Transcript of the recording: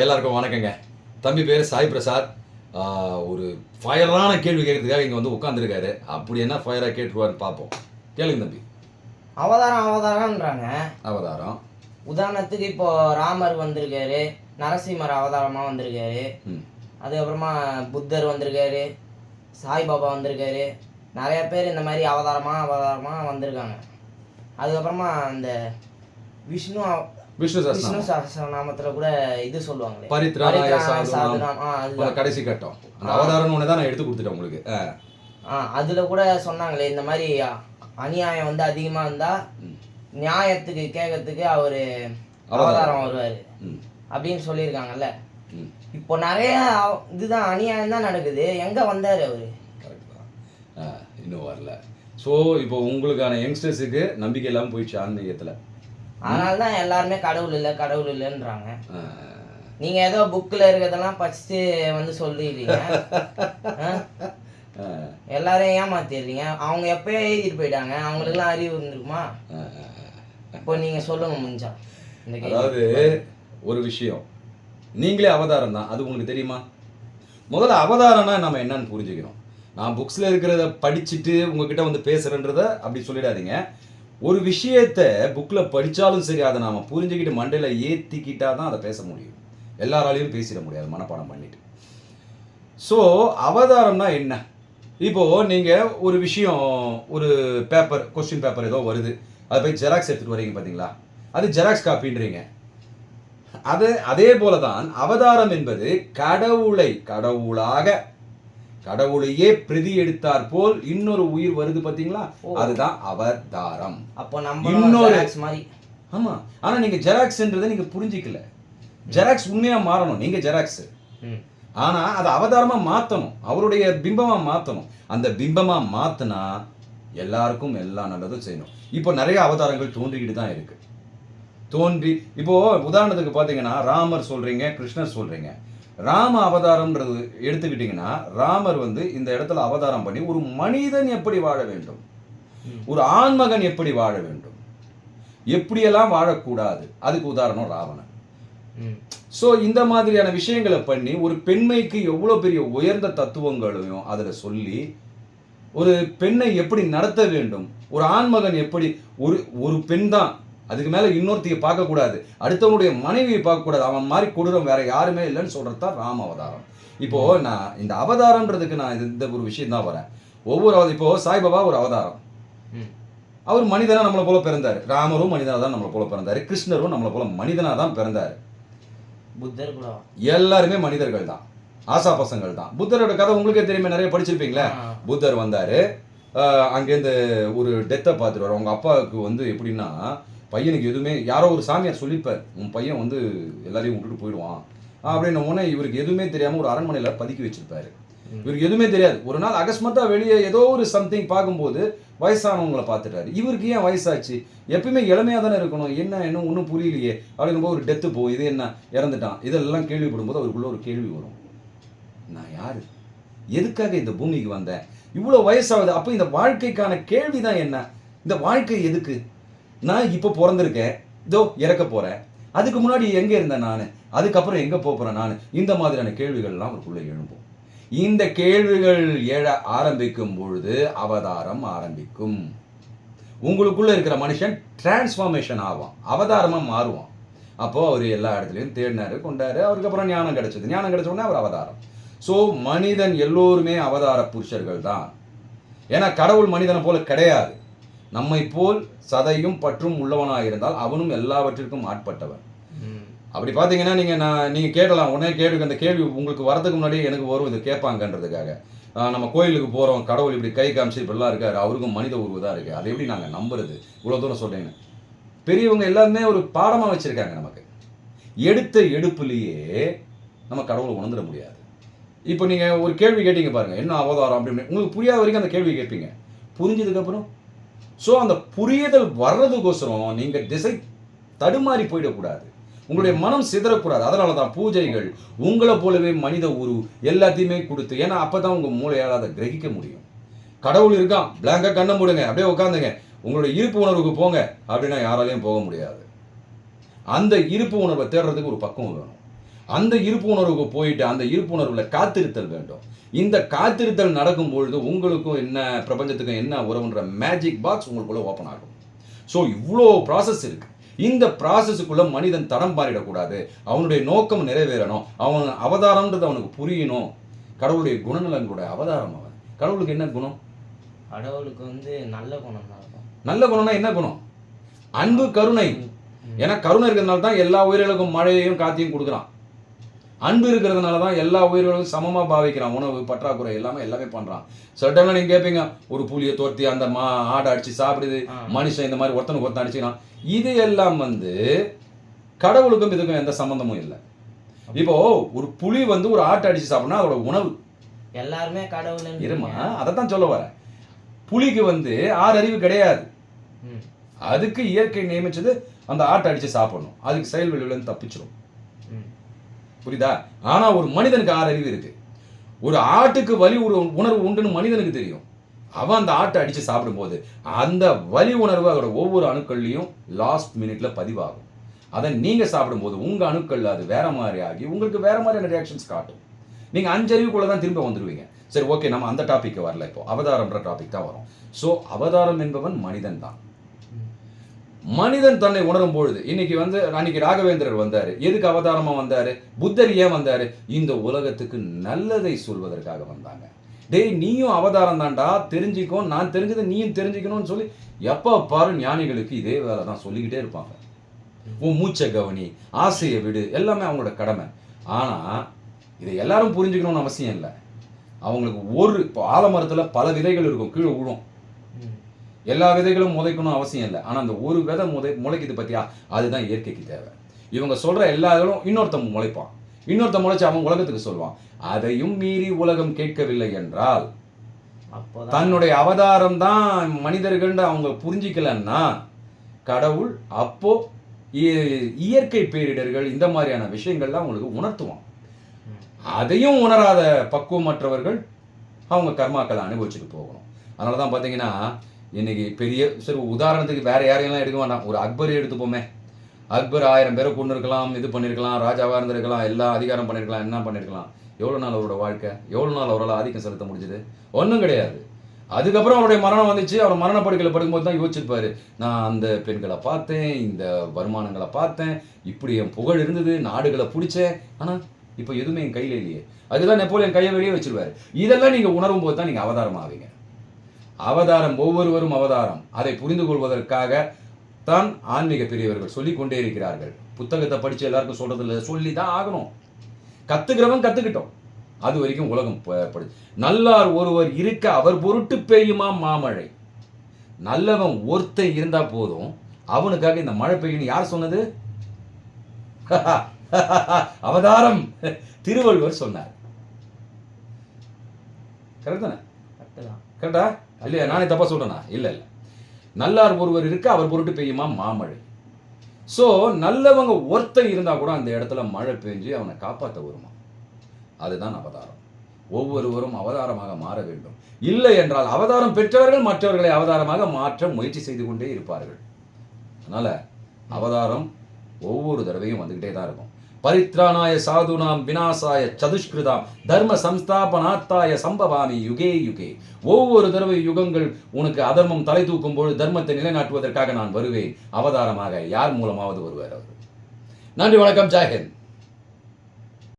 எல்லாருக்கும் வணக்கங்க. தம்பி பேர் சாய் பிரசாத். ஒரு ஃபயரான கேள்வி கேட்கறதுக்காக இங்கே வந்து உட்காந்துருக்காரு அப்படி என்ன ஃபயராக கேட்டுருவாருன்னு பார்ப்போம் கேளுங்க தம்பி. அவதாரம் அவதாரம்ன்றாங்க. அவதாரம். உதாரணத்துக்கு இப்போ ராமர் வந்திருக்காரு நரசிம்மர் அவதாரமா வந்திருக்காரு. அதுக்கப்புறமா புத்தர் வந்திருக்காரு சாய்பாபா வந்திருக்காரு. நிறைய பேர் இந்த மாதிரி அவதாரமா அவதாரமா வந்திருக்காங்க. அதுக்கப்புறமா அந்த விஷ்ணு விஷ்ணு விஷ்ணு சாஸ்திரம் சஹஸ்ரநாமத்துல கூட இது சொல்லுவாங்களே. பரித்ராணாய பரித்ராணாய சாதுனாம். கடைசி கட்டம். அந்த அவதாரம்னு ஒன்று தான் நான் எடுத்து கொடுத்துட்டேன் உங்களுக்கு. ஆ, அதுல கூட சொன்னாங்களே இந்த மாதிரி அநியாயம் வந்து அதிகமா இருந்தா ம், நியாயத்துக்கு கேட்கறதுக்கு அவரு அவதாரம். அவதாரம் வருவாரு. அப்படின்னு சொல்லியிருக்காங்கல்ல. இப்போ நிறைய இதுதான் அநியாயம் தான் நடக்குது. எங்க வந்தாரு அவரு? இன்னும் வரல. ஸோ இப்போ உங்களுக்கான யங்ஸ்டர்ஸுக்கு நம்பிக்கை இல்லாமல் போயிடுச்சு ஆன்மீகத்தில். அதனால தான் எல்லாருமே கடவுள் இல்லை கடவுள் இல்லைன்றாங்க. நீங்க ஏதோ புக்ல இருக்கிறதெல்லாம் படிச்சுட்டு வந்து சொல்லிடுறீங்க? எல்லாரையும் ஏமாத்திடுறீங்க. அவங்க எப்பயோ எழுதிட்டு போயிட்டாங்க. அவங்களுக்குலாம் அறிவு இருந்திருக்குமா? இப்போ நீங்க சொல்லுங்க முடிஞ்சா. அதாவது ஒரு விஷயம். நீங்களே அவதாரம் தான். அது உங்களுக்கு தெரியுமா? முதல்ல அவதாரம்னா நம்ம என்னன்னு புரிஞ்சுக்கணும் நான் புக்ஸில் இருக்கிறத படிச்சுட்டு உங்ககிட்ட வந்து பேசுகிறேன்றத அப்படி சொல்லிடாதீங்க. ஒரு விஷயத்த புக்கில் படித்தாலும் சரி அதை நாம் புரிஞ்சுக்கிட்டு மண்டையில் ஏற்றிக்கிட்டா தான் அதை பேச முடியும். எல்லாராலையும் பேசிட முடியாது மனப்பாடம் பண்ணிட்டு. ஸோ அவதாரம்னா என்ன? இப்போது நீங்கள் ஒரு விஷயம் ஒரு பேப்பர் கொஸ்டின் பேப்பர் ஏதோ வருது. அதை போய் ஜெராக்ஸ் எடுத்துகிட்டு வரீங்க பார்த்தீங்களா அது ஜெராக்ஸ் காப்பின்றீங்க அது அதே போல தான் அவதாரம் என்பது கடவுளை கடவுளாக கடவுளையே பிரதி எடுத்தார் போல் இன்னொரு உயிர் வருது பார்த்தீங்களா ஓ. அதுதான் அவதாரம் அப்போ நம்ம இன்னொரு- மாதிரி. ஆமா. ஆனா நீங்க ஜெராக்ஸ்ன்றதை நீங்க புரிஞ்சிக்கல. ஜெராக்ஸ் உண்மையா மாறணும். நீங்க ஜெராக்ஸ். ஆனா அதை அவதாரமா மாத்தணும். அவருடைய பிம்பமா மாத்தணும். அந்த பிம்பமா மாத்தினா எல்லாருக்கும் எல்லா நல்லதும் செய்யணும். இப்போ நிறைய அவதாரங்கள் தோன்றிக்கிட்டு தான் இருக்கு. தோன்றி இப்போ உதாரணத்துக்கு பார்த்தீங்கன்னா ராமர் சொல்றீங்க கிருஷ்ணர் சொல்றீங்க. ராம அவதாரம்ன்றது எடுத்துக்கிட்டிங்கன்னா ராமர் வந்து இந்த இடத்துல அவதாரம் பண்ணி ஒரு மனிதன் எப்படி வாழ வேண்டும். ஒரு ஆண்மகன் எப்படி வாழ வேண்டும் எப்படியெல்லாம் வாழக்கூடாது அதுக்கு உதாரணம் ராவணன். ஸோ இந்த மாதிரியான விஷயங்களை பண்ணி ஒரு பெண்மைக்கு எவ்வளோ பெரிய உயர்ந்த தத்துவங்களையும் அதில் சொல்லி ஒரு பெண்ணை எப்படி நடத்த வேண்டும் ஒரு ஆண்மகன் எப்படி ஒரு ஒரு பெண் தான் அதுக்கு மேலே இன்னொருத்தையை பார்க்கக்கூடாது. அடுத்தவனுடைய மனைவியை பார்க்கக்கூடாது. அவன் மாதிரி கொடூரம் வேற யாருமே இல்லைன்னு சொல்கிறது தான் ராம அவதாரம். இப்போ நான் இந்த அவதாரம்ன்றதுக்கு நான் இந்த ஒரு விஷயம் தான் வரேன். ஒவ்வொரு அவ- இப்போ சாய்பாபா ஒரு அவதாரம். அவர் மனிதனா நம்மளை போல பிறந்தார். ராமரும் மனிதனா தான் நம்மளை போல பிறந்தாரு. கிருஷ்ணரும் நம்மளை போல மனிதனா தான் பிறந்தாரு. புத்தர் கூட. எல்லாருமே மனிதர்கள் தான். ஆசா பசங்கள் தான். புத்தரோட கதை உங்களுக்கே தெரியுமே நிறைய படிச்சிருப்பீங்களே. புத்தர் வந்தாரு. அங்கேருந்து ஒரு டெத்தை பார்த்துட்டு வர உங்க அப்பாவுக்கு வந்து எப்படின்னா பையனுக்கு எதுவுமே யாரோ ஒரு சாமியார் சொல்லிப்பார் உன் பையன் வந்து எல்லாரையும் விட்டுட்டு போயிடுவான். அப்படின்ன உடனே இவருக்கு எதுவுமே தெரியாம ஒரு அரண்மனையில பதுக்கி வச்சிருப்பாரு. இவருக்கு எதுவுமே தெரியாது. ஒரு நாள் அகஸ்மாத்தா வெளியே ஏதோ ஒரு சம்திங் பார்க்கும்போது வயசானவங்களை பார்த்துட்டாரு. இவருக்கு ஏன் வயசாச்சு? எப்பயுமே இளமையா தானே இருக்கணும். என்ன இன்னும் ஒன்றும் புரியலையே. அப்படிங்கும்போது ஒரு டெத்து போ இது என்ன? இறந்துட்டான். இதெல்லாம் கேள்விப்படும்போது அவருக்குள்ள ஒரு கேள்வி வரும். நான் யாரு? எதுக்காக இந்த பூமிக்கு வந்தேன்? இவ்வளோ வயசாகுது. அப்போ இந்த வாழ்க்கைக்கான கேள்வி தான் என்ன? இந்த வாழ்க்கை எதுக்கு? நான் இப்போ பிறந்திருக்கேன். இதோ இறக்க போகிறேன் அதுக்கு முன்னாடி எங்கே இருந்தேன் நான்? அதுக்கப்புறம் எங்கே போகிறேன் நான்? இந்த மாதிரியான கேள்விகள்லாம் அவருக்குள்ளே எழும்பும். இந்த கேள்விகள் எழ ஆரம்பிக்கும் பொழுது அவதாரம் ஆரம்பிக்கும். உங்களுக்குள்ளே இருக்கிற மனுஷன் டிரான்ஸ்ஃபார்மேஷன் ஆவான். அவதாரமாக மாறுவான். அப்போது அவர் எல்லா இடத்துலையும் தேடினார் கொண்டாரு. அவருக்கு அப்புறம் ஞானம் கிடைச்சது. ஞானம் கிடைச்ச உடனே அவர் அவதாரம். ஸோ மனிதன் எல்லோருமே அவதார புருஷர்கள் தான். ஏன்னா கடவுள் மனிதனை போல கிடையாது. நம்மை போல் சதையும் பற்றும் உள்ளவனாக இருந்தால் அவனும் எல்லாவற்றிற்கும் ஆட்பட்டவன். அப்படி பார்த்தீங்கன்னா நீங்கள் நான் நீங்கள் கேட்கலாம் உடனே கேள்வி அந்த கேள்வி உங்களுக்கு வரதுக்கு முன்னாடி எனக்கு வரும் இது கேட்பாங்கன்றதுக்காக. நம்ம கோயிலுக்கு போகிறோம் கடவுள் இப்படி கை காமிச்சு இப்படிலாம் இருக்காரு அவருக்கும் மனித உருவு தான் இருக்குது அதை எப்படி நாங்கள் நம்புறது? இவ்வளோ தூரம் சொல்கிறீங்க பெரியவங்க எல்லாருமே ஒரு பாடமாக வச்சுருக்காங்க நமக்கு. எடுத்த எடுப்புலேயே நம்ம கடவுளை உணர்ந்துட முடியாது. இப்போ நீங்கள் ஒரு கேள்வி கேட்டீங்க பாருங்க என்ன அவதாரம் அப்படின்னு. உங்களுக்கு புரியாத வரைக்கும் அந்த கேள்வி கேட்பீங்க. புரிஞ்சதுக்கப்புறம் ஸோ அந்த புரியுதல் வர்றதுக்கோசரம் நீங்கள் திசை தடுமாறி போயிடக்கூடாது. உங்களுடைய மனம் சிதறக்கூடாது. அதனால தான் பூஜைகள் உங்களை போலவே மனித உரு எல்லாத்தையுமே கொடுத்து ஏன்னா அப்போ தான் உங்கள் மூளையால் அதை கிரகிக்க முடியும். கடவுள் இருக்கான் பிளாங்காக கண்ணை மூடுங்க. அப்படியே உட்காந்துங்க. உங்களுடைய இருப்பு உணர்வுக்கு போங்க. அப்படின்னா யாராலையும் போக முடியாது. அந்த இருப்பு உணர்வை தேடுறதுக்கு ஒரு பக்குவம் வேணும். அந்த இருப்பு உணர்வுக்கு போயிட்டு அந்த இருப்பு உணர்வுல காத்திருத்தல் வேண்டும். இந்த காத்திருத்தல் நடக்கும் பொழுது உங்களுக்கும் என்ன பிரபஞ்சத்துக்கும் என்ன உறவுன்ற மேஜிக் பாக்ஸ் உங்களுக்குள்ள ஓப்பன் ஆகும். ஸோ இவ்வளோ ப்ராசஸ் இருக்கு. இந்த ப்ராசஸுக்குள்ள மனிதன் தடம் பாரிடக்கூடாது அவனுடைய நோக்கம் நிறைவேறணும். அவன் அவதாரம்ன்றது அவனுக்கு புரியணும். கடவுளுடைய குணநலன்களுடைய அவதாரம் அவன். கடவுளுக்கு என்ன குணம்? கடவுளுக்கு வந்து நல்ல குணம் நல்ல குணம்னா என்ன குணம்? அன்பு கருணை. ஏன்னா கருணை இருக்கிறதுனால தான் எல்லா உயிர்களுக்கும் மழையையும் காத்தையும் கொடுக்குறான். அன்பு இருக்கிறதுனால தான் எல்லா உயிர்களுக்கும் சமமா பாவிக்கிறான். உணவு பற்றாக்குறை எல்லாமே எல்லாமே பண்றான். சில டைம்ல நீங்க கேட்பீங்க ஒரு புலியை தோர்த்தி அந்த மா ஆடை அடிச்சு சாப்பிடுது. மனுஷன் இந்த மாதிரி ஒருத்தனுக்கு ஒருத்தன் அடிச்சுக்கிறான். இது எல்லாம் வந்து கடவுளுக்கும் இதுக்கும் எந்த சம்பந்தமும் இல்லை. இப்போ ஒரு புலி வந்து ஒரு ஆட்டை அடிச்சு சாப்பிடணும் அதோட உணவு. எல்லாருமே கடவுள் இருமா? அதை தான் சொல்ல வரேன். புலிக்கு வந்து ஆறு அறிவு கிடையாது. அதுக்கு இயற்கை நியமிச்சது அந்த ஆட்டை அடிச்சு சாப்பிடணும். அதுக்கு செயல் வெளியிலேருந்து தப்பிச்சிடும் புரியுதா? ஆனால் ஒரு மனிதனுக்கு ஆறு அறிவு இருக்கு. ஒரு ஆட்டுக்கு வலி ஒரு உணர்வு உண்டுன்னு மனிதனுக்கு தெரியும். அவன் அந்த ஆட்டை அடித்து சாப்பிடும்போது அந்த வலி உணர்வு அதோட ஒவ்வொரு அணுக்கள்லையும் லாஸ்ட் மினிட்ல பதிவாகும். அதை நீங்கள் சாப்பிடும்போது உங்கள் அணுக்கள் அது வேற மாதிரி ஆகி உங்களுக்கு வேற மாதிரியான ரியாக்ஷன்ஸ் காட்டும். நீங்கள் அஞ்சறிவுக்குள்ளே தான் திரும்ப வந்துடுவீங்க சரி ஓகே நம்ம அந்த டாப்பிக்கு வரல இப்போ. அவதாரம்ன்ற டாபிக் தான் வரும். ஸோ அவதாரம் என்பவன் மனிதன் தான் மனிதன் தன்னை உணரும் பொழுது இன்னைக்கு வந்து அன்னைக்கு ராகவேந்திரர் வந்தார். எதுக்கு அவதாரமா வந்தார்? புத்தர் ஏன் வந்தார்? இந்த உலகத்துக்கு நல்லதை சொல்வதற்காக வந்தாங்க. டேய் நீயும் அவதாரம் தான்டா தெரிஞ்சுக்கோ. நான் தெரிஞ்சதை நீயும் தெரிஞ்சுக்கணும்னு சொல்லி எப்போ பாரு ஞானிகளுக்கு இதே வேலை தான் சொல்லிக்கிட்டே இருப்பாங்க. உன் மூச்சை கவனி ஆசையை விடு எல்லாமே அவங்களோட கடமை. ஆனால் இதை எல்லாரும் புரிஞ்சுக்கணும்னு அவசியம் இல்லை. அவங்களுக்கு ஒரு இப்போ ஆலமரத்தில் பல விதைகள் இருக்கும் கீழே விழும். எல்லா விதைகளும் முளைக்கணும் அவசியம் இல்லை. ஆனா அந்த ஒரு விதை முதை முளைக்குது பத்தியா? அதுதான் இயற்கைக்கு தேவை. இவங்க சொல்ற எல்லா இதுலும் இன்னொருத்தன் முளைப்பான். இன்னொருத்தன் முளைச்சு அவன் உலகத்துக்கு சொல்லுவான். அதையும் மீறி உலகம் கேட்கவில்லை என்றால் தன்னுடைய அவதாரம் தான் மனிதர்கள்னு அவங்க புரிஞ்சிக்கலன்னா கடவுள் அப்போ இயற்கை பேரிடர்கள் இந்த மாதிரியான விஷயங்கள்லாம் அவங்களுக்கு உணர்த்துவான். அதையும் உணராத பக்குவமற்றவர்கள் அவங்க கர்மாக்களை அனுபவிச்சுட்டு போகணும். அதனால தான் பார்த்தீங்கன்னா இன்னைக்கு பெரிய சரி உதாரணத்துக்கு வேற யாரையெல்லாம் எடுக்க வேண்டாம். ஒரு அக்பர் எடுத்துப்போமே. அக்பர் ஆயிரம் பேரை கொண்டு இருக்கலாம் இது பண்ணியிருக்கலாம் ராஜாவாக இருந்திருக்கலாம் எல்லா அதிகாரம் பண்ணியிருக்கலாம் என்ன பண்ணியிருக்கலாம் எவ்வளோ நாள் அவரோட வாழ்க்கை? எவ்வளோ நாள் அவரால் ஆதிக்கம் செலுத்த முடிஞ்சது? ஒன்றும் கிடையாது. அதுக்கப்புறம் அவருடைய மரணம் வந்துச்சு. அவர் மரண படுக்கையில் படுக்கும்போது தான் யோசிச்சிருப்பாரு. நான் அந்த பெண்களை பார்த்தேன் இந்த வருமானங்களை பார்த்தேன். இப்படி என் புகழ் இருந்தது நாடுகளை பிடிச்சேன். ஆனால் இப்போ எதுவுமே என் கையில் இல்லையே. அதுதான் நெப்போலியன் கையை வெளியே வச்சிருவாரு. இதெல்லாம் நீங்கள் உணரும் போது தான் நீங்கள் அவதாரம் ஆவீங்க அவதாரம் ஒவ்வொருவரும் அவதாரம். அதை புரிந்து கொள்வதற்காக தான் ஆன்மீக பெரியவர்கள் சொல்லிக் கொண்டே இருக்கிறார்கள். புத்தகத்தை படிச்சு எல்லாருக்கும் சொல்றது இல்லை சொல்லி தான் ஆகணும். கத்துக்கிறவன் கத்துக்கிட்டோம். அது வரைக்கும் உலகம் படு நல்லார் ஒருவர் இருக்க அவர் பொருட்டு பெய்யுமா மாமழை? நல்லவன் ஒருத்தன் இருந்தா போதும். அவனுக்காக இந்த மழை பெய்யும்னு யார் சொன்னது? அவதாரம். திருவள்ளுவர் சொன்னார். கரெக்டு தான். கரெக்டா? இல்லையா? நானே தப்பா சொல்றேனா? இல்ல இல்ல. நல்லார் ஒருவர் இருக்க அவர் பொருட்டு பெய்யுமா? மாமழை. ஸோ நல்லவங்க ஒருத்தன் இருந்தால் கூட அந்த இடத்துல மழை பெஞ்சு அவனை காப்பாற்ற வருமா? அதுதான் அவதாரம். ஒவ்வொருவரும் அவதாரமாக மாற வேண்டும். இல்லை என்றால் அவதாரம் பெற்றவர்கள் மற்றவர்களை அவதாரமாக மாற்ற முயற்சி செய்து கொண்டே இருப்பார்கள். அதனால் அவதாரம் ஒவ்வொரு தடவையும் வந்துக்கிட்டே தான் இருக்கும். பரித்ராணாய சாதுனாம் வினாசாய சதுஷ்கிருதாம் தர்ம சம்ஸ்தாபனாத்தாய சம்பவாமி யுகே யுகே. ஒவ்வொரு தடவை யுகங்கள் உனக்கு அதர்மம் தலை தூக்கும் பொழுது தர்மத்தை நிலைநாட்டுவதற்காக நான் வருவேன். அவதாரமாக யார் மூலமாவது வருவார் அவர்? நன்றி வணக்கம். ஜாஹிந்த்